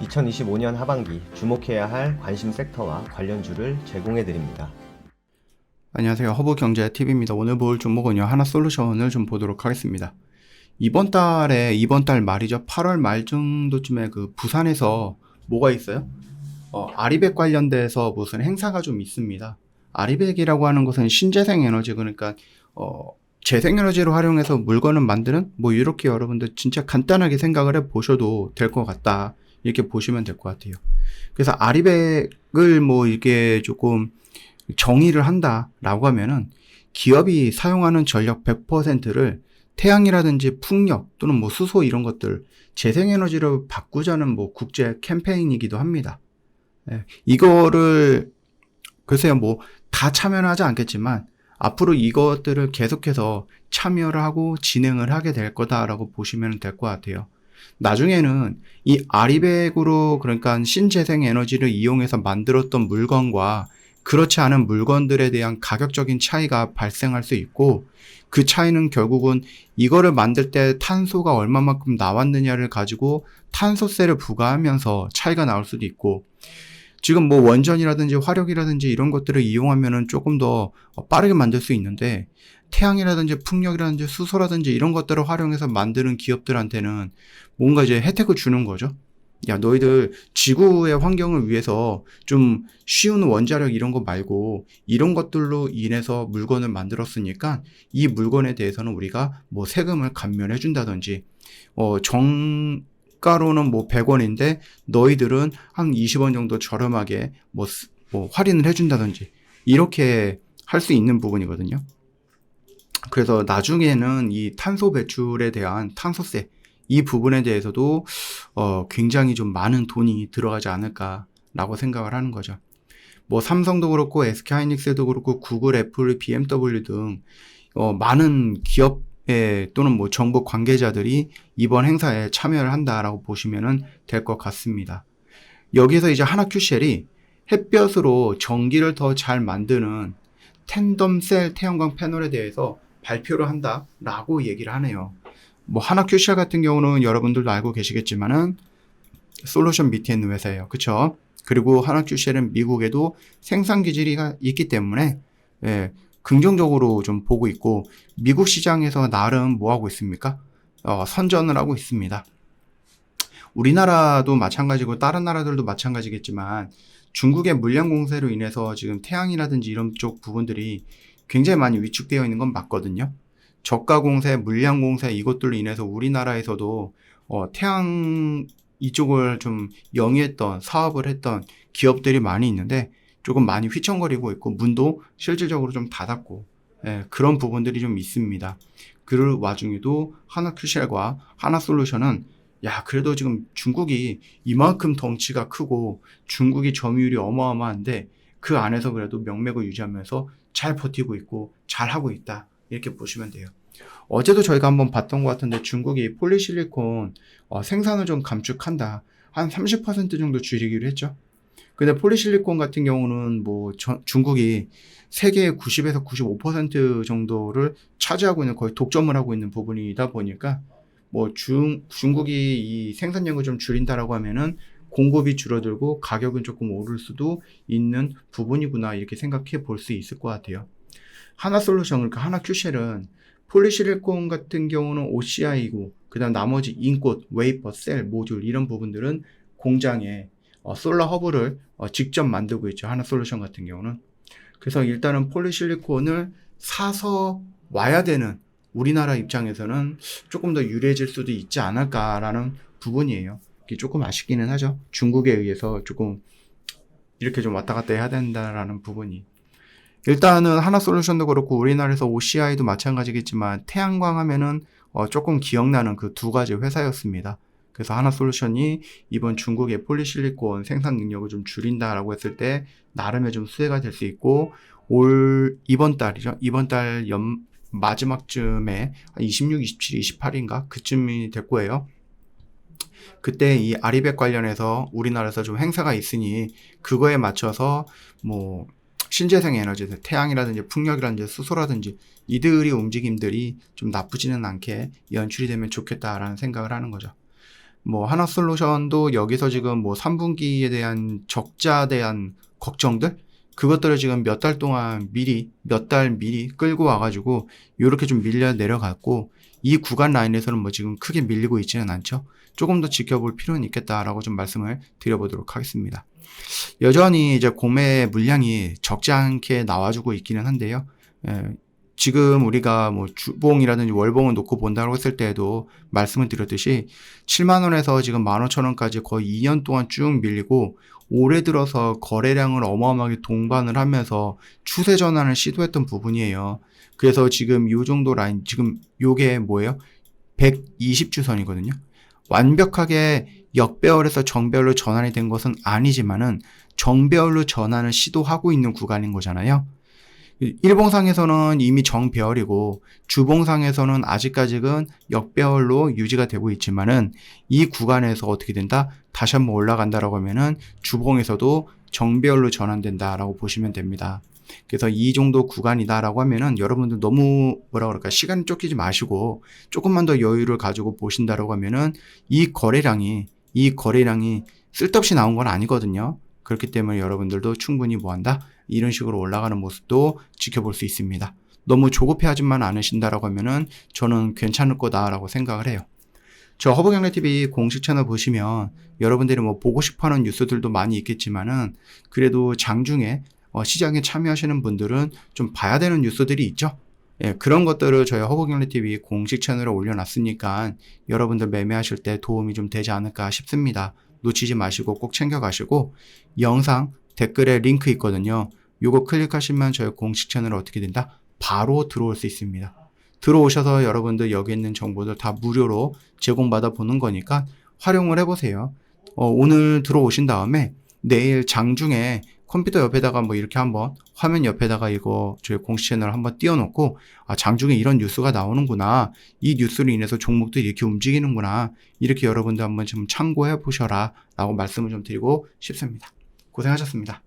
2025년 하반기 주목해야 할 관심 섹터와 관련주를 제공해 드립니다. 안녕하세요. 허브경제TV입니다. 오늘 볼 종목은요. 하나솔루션을 좀 보도록 하겠습니다. 이번 달에, 이번 달 말이죠. 8월 말 정도쯤에 그 부산에서 뭐가 있어요? 어, 아리백 관련돼서 무슨 행사가 좀 있습니다. 아리백이라고 하는 것은 신재생 에너지, 그러니까, 어, 재생에너지를 활용해서 물건을 만드는 뭐 이렇게 여러분들 진짜 간단하게 생각을 해 보셔도 될 것 같다. 이렇게 보시면 될 것 같아요. 그래서 아리백을 뭐 이게 조금 정의를 한다라고 하면은 기업이 사용하는 전력 100%를 태양이라든지 풍력 또는 뭐 수소 이런 것들 재생에너지로 바꾸자는 뭐 국제 캠페인이기도 합니다. 예, 이거를 글쎄요 뭐 다 참여는 하지 않겠지만 앞으로 이것들을 계속해서 참여를 하고 진행을 하게 될 거다라고 보시면 될 것 같아요. 나중에는 이 아리백으로 그러니까 신재생 에너지를 이용해서 만들었던 물건과 그렇지 않은 물건들에 대한 가격적인 차이가 발생할 수 있고 그 차이는 결국은 이거를 만들 때 탄소가 얼마만큼 나왔느냐를 가지고 탄소세를 부과하면서 차이가 나올 수도 있고 지금 뭐 원전이라든지 화력이라든지 이런 것들을 이용하면은 조금 더 빠르게 만들 수 있는데 태양이라든지 풍력이라든지 수소라든지 이런 것들을 활용해서 만드는 기업들한테는 뭔가 이제 혜택을 주는 거죠. 야, 너희들 지구의 환경을 위해서 좀 쉬운 원자력 이런 거 말고 이런 것들로 인해서 물건을 만들었으니까 이 물건에 대해서는 우리가 뭐 세금을 감면해 준다든지 어, 정 가로는 뭐 100원인데 너희들은 한 20원 정도 저렴하게 뭐, 뭐 할인을 해 준다든지 이렇게 할 수 있는 부분이거든요. 그래서 나중에는 이 탄소 배출에 대한 탄소세 이 부분에 대해서도 어, 굉장히 좀 많은 돈이 들어가지 않을까라고 생각을 하는 거죠. 뭐 삼성도 그렇고 SK하이닉스도 그렇고 구글, 애플, BMW 등 어, 많은 기업 에 또는 뭐 정부 관계자들이 이번 행사에 참여를 한다라고 보시면 될 것 같습니다. 여기서 이제 하나 큐쉘이 햇볕으로 전기를 더 잘 만드는 텐덤셀 태양광 패널에 대해서 발표를 한다라고 얘기를 하네요. 뭐 하나 큐시아 같은 경우는 여러분들도 알고 계시겠지만은 솔루션 밑에 있는 회사예요. 그쵸? 그리고 하나 큐시아는 미국에도 생산 기지가 있기 때문에 예, 긍정적으로 좀 보고 있고 미국 시장에서 나름 뭐 하고 있습니까? 어, 선전을 하고 있습니다. 우리나라도 마찬가지고 다른 나라들도 마찬가지겠지만 중국의 물량 공세로 인해서 지금 태양이라든지 이런 쪽 부분들이 굉장히 많이 위축되어 있는 건 맞거든요. 저가 공세, 물량 공세 이것들로 인해서 우리나라에서도 어, 태양 이쪽을 좀 영위했던 사업을 했던 기업들이 많이 있는데 조금 많이 휘청거리고 있고 문도 실질적으로 좀 닫았고 예, 그런 부분들이 좀 있습니다. 그 와중에도 하나큐쉘과 하나 솔루션은 야 그래도 지금 중국이 이만큼 덩치가 크고 중국이 점유율이 어마어마한데 그 안에서 그래도 명맥을 유지하면서 잘 버티고 있고 잘 하고 있다 이렇게 보시면 돼요. 어제도 저희가 한번 봤던 것 같은데 중국이 폴리실리콘 어, 생산을 좀 감축한다. 한 30% 정도 줄이기로 했죠. 근데 폴리실리콘 같은 경우는 뭐 저, 중국이 세계의 90에서 95% 정도를 차지하고 있는 거의 독점을 하고 있는 부분이다 보니까 뭐 중, 중국이 이 생산량을 좀 줄인다라고 하면은 공급이 줄어들고 가격은 조금 오를 수도 있는 부분이구나 이렇게 생각해 볼 수 있을 것 같아요. 하나 솔루션 그러니까 하나 큐쉘은 폴리실리콘 같은 경우는 OCI이고 그 다음 나머지 인꽃, 웨이퍼, 셀, 모듈 이런 부분들은 공장에 어, 솔라 허브를 어, 직접 만들고 있죠. 하나 솔루션 같은 경우는. 그래서 일단은 폴리실리콘을 사서 와야 되는 우리나라 입장에서는 조금 더 유리해질 수도 있지 않을까라는 부분이에요. 이게 조금 아쉽기는 하죠. 중국에 의해서 조금 이렇게 좀 왔다 갔다 해야 된다라는 부분이. 일단은 하나 솔루션도 그렇고 우리나라에서 OCI도 마찬가지겠지만 태양광 하면은 어 조금 기억나는 그 두 가지 회사였습니다. 그래서 하나 솔루션이 이번 중국의 폴리실리콘 생산 능력을 좀 줄인다라고 했을 때 나름의 좀 수혜가 될 수 있고 올 이번 달이죠. 이번 달 연 마지막쯤에 26, 27, 28인가 그쯤이 될 거예요. 그때 이 아리백 관련해서 우리나라에서 좀 행사가 있으니 그거에 맞춰서 뭐 신재생 에너지, 태양이라든지 풍력이라든지 수소라든지 이들이 움직임들이 좀 나쁘지는 않게 연출이 되면 좋겠다라는 생각을 하는 거죠. 뭐 하나 솔루션도 여기서 지금 뭐 3분기에 대한 적자에 대한 걱정들 그것들을 지금 몇 달 동안 미리 몇 달 미리 끌고 와가지고 이렇게 좀 밀려 내려갔고 이 구간 라인에서는 뭐 지금 크게 밀리고 있지는 않죠. 조금 더 지켜볼 필요는 있겠다라고 좀 말씀을 드려보도록 하겠습니다. 여전히 이제 구매 물량이 적지 않게 나와주고 있기는 한데요. 예, 지금 우리가 뭐 주봉이라든지 월봉을 놓고 본다고 했을 때에도 말씀을 드렸듯이 7만 원에서 지금 15,000원까지 거의 2년 동안 쭉 밀리고 올해 들어서 거래량을 어마어마하게 동반을 하면서 추세 전환을 시도했던 부분이에요. 그래서 지금 이 정도 라인 지금 요게 뭐예요? 120주선이거든요. 완벽하게 역배열에서 정배열로 전환이 된 것은 아니지만은 정배열로 전환을 시도하고 있는 구간인 거잖아요. 일봉상에서는 이미 정배열이고 주봉상에서는 아직까지는 역배열로 유지가 되고 있지만은 이 구간에서 어떻게 된다? 다시 한번 올라간다라고 하면은 주봉에서도 정배열로 전환된다라고 보시면 됩니다. 그래서 이 정도 구간이다라고 하면은 여러분들 너무 뭐라 그럴까 시간 쫓기지 마시고 조금만 더 여유를 가지고 보신다라고 하면은 이 거래량이 이 거래량이 쓸데없이 나온 건 아니거든요. 그렇기 때문에 여러분들도 충분히 뭐한다 이런 식으로 올라가는 모습도 지켜볼 수 있습니다. 너무 조급해하지만 않으신다라고 하면은 저는 괜찮을 거다라고 생각을 해요. 저 허브경제TV 공식 채널 보시면 여러분들이 뭐 보고 싶어 하는 뉴스들도 많이 있겠지만은 그래도 장중에 어, 시장에 참여하시는 분들은 좀 봐야 되는 뉴스들이 있죠. 예, 그런 것들을 저희 허브경제TV 공식 채널에 올려놨으니까 여러분들 매매하실 때 도움이 좀 되지 않을까 싶습니다. 놓치지 마시고 꼭 챙겨가시고 영상 댓글에 링크 있거든요. 요거 클릭하시면 저희 공식 채널 어떻게 된다? 바로 들어올 수 있습니다. 들어오셔서 여러분들 여기 있는 정보들 다 무료로 제공받아 보는 거니까 활용을 해보세요. 어, 오늘 들어오신 다음에 내일 장중에 컴퓨터 옆에다가 뭐 이렇게 한번 화면 옆에다가 이거 저희 공식 채널 한번 띄워놓고 아 장중에 이런 뉴스가 나오는구나 이 뉴스로 인해서 종목들이 이렇게 움직이는구나 이렇게 여러분들 한번 좀 참고해 보셔라 라고 말씀을 좀 드리고 싶습니다 고생하셨습니다